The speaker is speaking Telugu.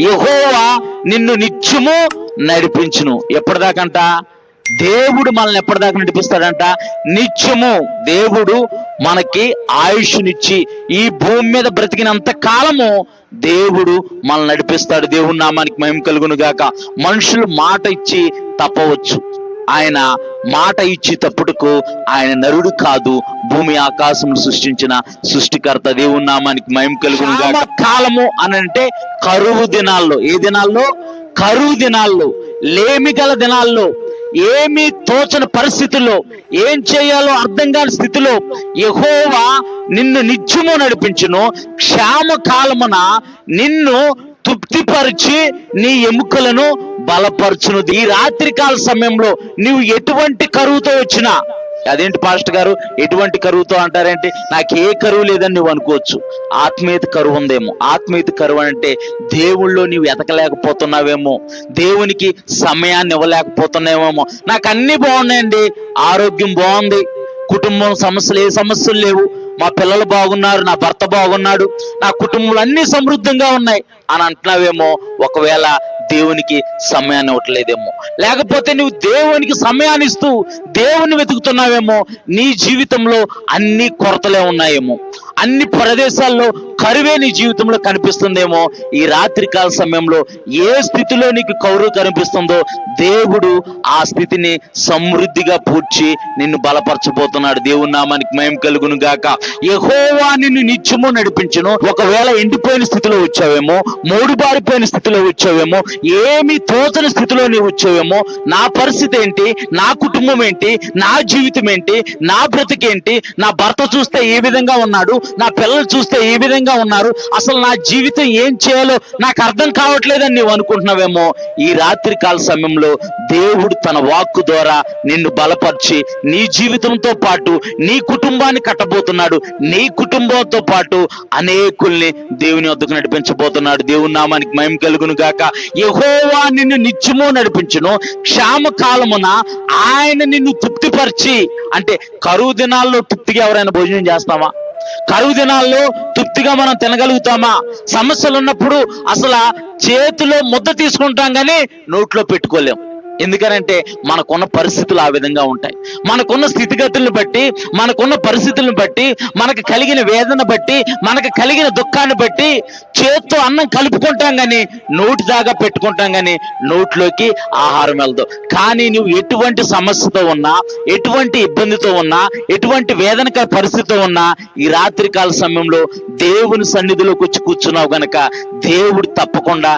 యహోవా నిన్ను నిత్యము నడిపించును. ఎప్పటిదాకంట? దేవుడు మనల్ని ఎప్పటిదాకా నడిపిస్తాడంట? నిత్యము దేవుడు మనకి ఆయుష్నిచ్చి ఈ భూమి మీద బ్రతికినంత కాలము దేవుడు మనల్ని నడిపిస్తాడు. దేవుడి నామానికి మహిమ కలుగును గాక మనుషులు మాట ఇచ్చి తప్పవచ్చు. ఆయన మాట ఇచ్చి తప్పుడుకు ఆయన నరుడు కాదు. భూమి ఆకాశం సృష్టించిన సృష్టికర్త దేవుని నామానికి మయం కలుగును కాలము అని అంటే కరువు దినాల్లో. ఏ దినాల్లో? కరువు దినాల్లో. లేమి గల దినాల్లో. ఏమీ తోచని పరిస్థితుల్లో. ఏం చేయాలో అర్థం కాని స్థితిలో యహోవా నిన్ను నిత్యము నడిపించును. క్షామ కాలమున నిన్ను తృప్తిపరిచి నీ ఎముకలను బలపరచును ఈ రాత్రికాల సమయంలో నువ్వు ఎటువంటి కరువుతో వచ్చినా అదేంటి పాస్టర్ గారు? ఎటువంటి కరువుతో అంటారేంటి? నాకు ఏ కరువు లేదని నువ్వు అనుకోవచ్చు. ఆత్మీయత కరువు ఉందేమో. ఆత్మీయత కరువు అంటే దేవుళ్ళో నీవు ఎతకలేకపోతున్నావేమో. దేవునికి సమయాన్ని ఇవ్వలేకపోతున్నావేమో. నాకు అన్ని బాగున్నాయండి. ఆరోగ్యం బాగుంది. కుటుంబం సమస్యలు ఏ సమస్యలు లేవు. మా పిల్లలు బాగున్నారు నా భర్త బాగున్నాడు నా కుటుంబంలో అన్ని సమృద్ధంగా ఉన్నాయి అని అంటున్నావేమో ఒకవేళ దేవునికి సమయాన్ని ఇవ్వట్లేదేమో. లేకపోతే నువ్వు దేవునికి సమయాన్ని ఇస్తూ దేవుని వెతుకుతున్నావేమో నీ జీవితంలో అన్ని కొరతలే ఉన్నాయేమో. అన్ని ప్రదేశాల్లో కరువే నీ జీవితంలో కనిపిస్తుందేమో ఈ రాత్రికాల సమయంలో ఏ స్థితిలో నీకు కౌరువు కనిపిస్తుందో దేవుడు ఆ స్థితిని సమృద్ధిగా పూడ్చి నిన్ను బలపరచబోతున్నాడు. దేవుని నామానికి మయం కలుగును గాక. యహోవా నిన్ను నిత్యము నడిపించును. ఒకవేళ ఎండిపోయిన స్థితిలో వచ్చావేమో మూడు బారిపోయిన స్థితిలో వచ్చావేమో ఏమి తోచని స్థితిలో నీవు వచ్చావేమో నా పరిస్థితి ఏంటి? నా కుటుంబం ఏంటి? నా జీవితం ఏంటి? నా బ్రతికేంటి నా భర్త చూస్తే ఏ విధంగా ఉన్నాడు? నా పిల్లలు చూస్తే ఏ విధంగా ఉన్నారు. అసలు నా జీవితం ఏం చేయాలో నాకు అర్థం కావట్లేదని నీవు అనుకుంటున్నావేమో. ఈ రాత్రి కాల సమయంలో దేవుడు తన వాక్కు ద్వారా నిన్ను బలపరిచి నీ జీవితంతో పాటు నీ కుటుంబాన్ని కట్టబోతున్నాడు. నీ కుటుంబంతో పాటు అనేకుల్ని దేవుని వద్దకు నడిపించబోతున్నాడు. దేవుని నామానికి మయం కలుగును గాక. యహోవా నిన్ను నిత్యము నడిపించును. క్షామ కాలమున ఆయన నిన్ను తృప్తిపరిచి అంటే కరువు దినాల్లో తృప్తిగా ఎవరైనా భోజనం చేస్తామా కరువు దినాల్లో తృప్తిగా మనం తినగలుగుతామా? సమస్యలు ఉన్నప్పుడు అసలు చేతిలో ముద్ద తీసుకుంటాం కానీ నోట్లో పెట్టుకోలేం. ఎందుకనంటే మనకున్న పరిస్థితులు ఆ విధంగా ఉంటాయి. మనకున్న స్థితిగతులను బట్టి మనకున్న పరిస్థితులను బట్టి మనకు కలిగిన వేదన బట్టి మనకు కలిగిన దుఃఖాన్ని బట్టి చేత్తో అన్నం కలుపుకుంటాం కానీ నోటి దాకా పెట్టుకుంటాం కానీ నోట్లోకి ఆహారం వెళ్దు. కానీ నువ్వు ఎటువంటి సమస్యతో ఉన్నా ఎటువంటి ఇబ్బందితో ఉన్నా ఎటువంటి వేదనకర పరిస్థితితో ఉన్నా ఈ రాత్రికాల సమయంలో దేవుని సన్నిధిలోకి వచ్చి కూర్చున్నావు గనక దేవుడు తప్పకుండా